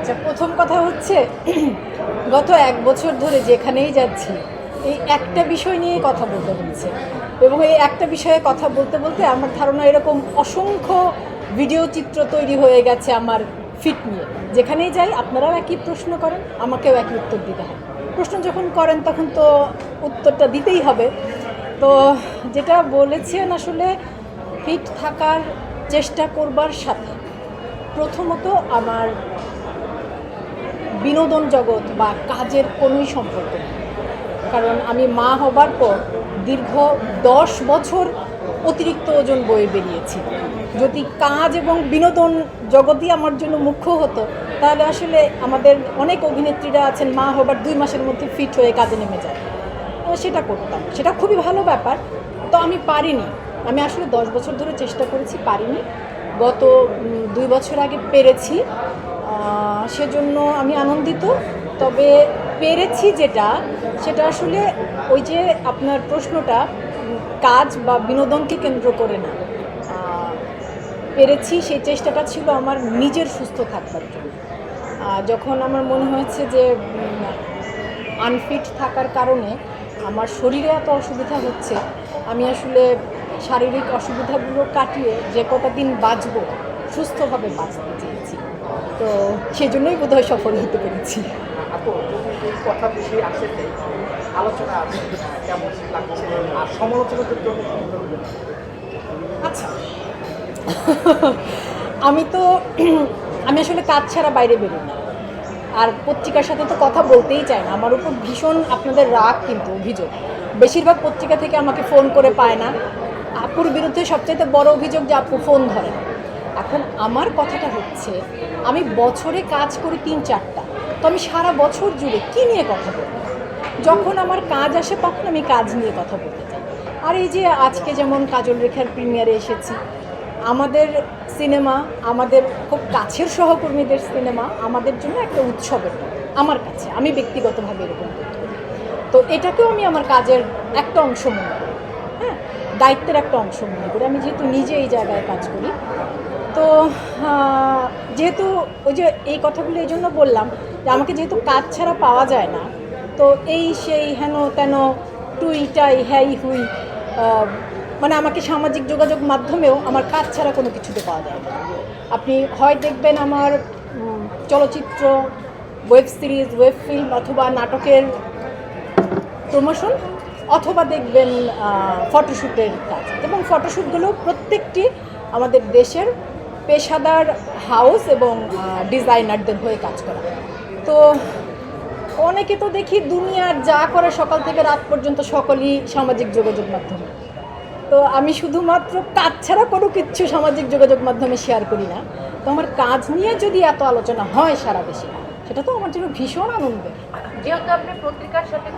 আচ্ছা প্রথম কথা হচ্ছে, গত এক বছর ধরে যেখানেই যাচ্ছি, এই একটা বিষয় নিয়ে কথা বলতে হচ্ছে। এবং এই একটা বিষয়ে কথা বলতে বলতে আমার ধারণা এরকম অসংখ্য ভিডিও চিত্র তৈরি হয়ে গেছে আমার ফিট নিয়ে। যেখানেই যাই, আপনারাও একই প্রশ্ন করেন, আমাকেও একই উত্তর দিতে হয়। প্রশ্ন যখন করেন, তখন তো উত্তরটা দিতেই হবে। তো যেটা বলেছেন আসলে ফিট থাকার চেষ্টা করবার সাথে প্রথমত আমার বিনোদন জগৎ বা কাজের কোনোই সম্পর্ক কারণ আমি মা হবার পর দীর্ঘ দশ বছর অতিরিক্ত ওজন বয়ে বেরিয়েছি। যদি কাজ এবং বিনোদন জগতই আমার জন্য মুখ্য হতো, তাহলে আসলে আমাদের অনেক অভিনেত্রীরা আছেন মা হবার দুই মাসের মধ্যে ফিট হয়ে কাজে নেমে যায়। তো সেটা করতাম। সেটা খুবই ভালো ব্যাপার। তো আমি পারিনি। আমি আসলে দশ বছর ধরে চেষ্টা করেছি, পারিনি। গত দুই বছর আগে পেরেছি। সেজন্য আমি আনন্দিত। তবে পেরেছি যেটা, সেটা আসলে ওই যে আপনার প্রশ্নটা কাজ বা বিনোদনকে কেন্দ্র করে না। পেরেছি সেই চেষ্টাটা ছিল আমার নিজের সুস্থ থাকবার জন্য। যখন আমার মনে হয়েছে যে আনফিট থাকার কারণে আমার শরীরে এত অসুবিধা হচ্ছে, আমি আসলে শারীরিক অসুবিধাগুলো কাটিয়ে যে কটা দিন বাঁচবো, সুস্থভাবে বাঁচতে চেয়েছি। তো সেই সেজন্যই বোধহয় সফল হতে পেরেছি? আচ্ছা। আমি তো আমি আসলে কাজ ছাড়া বাইরে বেরোই না। আর পত্রিকার সাথে তো কথা বলতেই চাই না। আমার উপর ভীষণ আপনাদের রাগ কিন্তু অভিযোগ। বেশিরভাগ পত্রিকা থেকে আমাকে ফোন করে পায় না। আপুর বিরুদ্ধে সবচাইতে বড় অভিযোগ যে আপু ফোন ধরে। না। এখন আমার কথাটা হচ্ছে, আমি বছরে কাজ করি তিন চারটা। তো আমি সারা বছর জুড়ে কী নিয়ে কথা বলব? যখন আমার কাজ আসে তখন আমি কাজ নিয়ে কথা বলতে চাই। আর এই যে আজকে যেমন কাজল রেখার প্রিমিয়ারে এসেছি, আমাদের সিনেমা আমাদের খুব কাছের সহকর্মীদের সিনেমা আমাদের জন্য একটা উৎসবের আমার কাছে, আমি ব্যক্তিগতভাবে এরকম। তো এটাকেও আমি আমার কাজের একটা অংশ মনে করি হ্যাঁ? দায়িত্বের একটা অংশ মনে করি। আমি যেহেতু নিজে এই জায়গায় কাজ করি তো যেহেতু ওই যে এই কথাগুলো এই জন্য বললাম যে আমাকে যেহেতু কাজ ছাড়া পাওয়া যায় না, তো এই সেই হেন তেন টুইটাই হ্যাই হুই মানে আমাকে সামাজিক যোগাযোগ মাধ্যমেও আমার কাজ ছাড়া কোনো কিছুতে পাওয়া যায় না। আপনি হয় দেখবেন আমার চলচ্চিত্র ওয়েব সিরিজ ওয়েব ফিল্ম অথবা নাটকের প্রমোশন অথবা দেখবেন ফটোশ্যুটের কাজ। এবং ফটোশ্যুটগুলো প্রত্যেকটি আমাদের দেশের পেশাদার হাউস এবং ডিজাইনারদের হয়ে কাজ করা। তো অনেকে তো দেখি দুনিয়ার যা করে সকাল থেকে রাত পর্যন্ত সকলেই সামাজিক যোগাযোগ মাধ্যমে। তো আমি শুধুমাত্র কাজ ছাড়া কোনো কিচ্ছু সামাজিক যোগাযোগ মাধ্যমে শেয়ার করি না। তো আমার কাজ নিয়ে যদি এত আলোচনা হয় সারা দেশে, সেটা তো আমার জন্য ভীষণ আনন্দের। যেহেতু আপনি পত্রিকার সাথে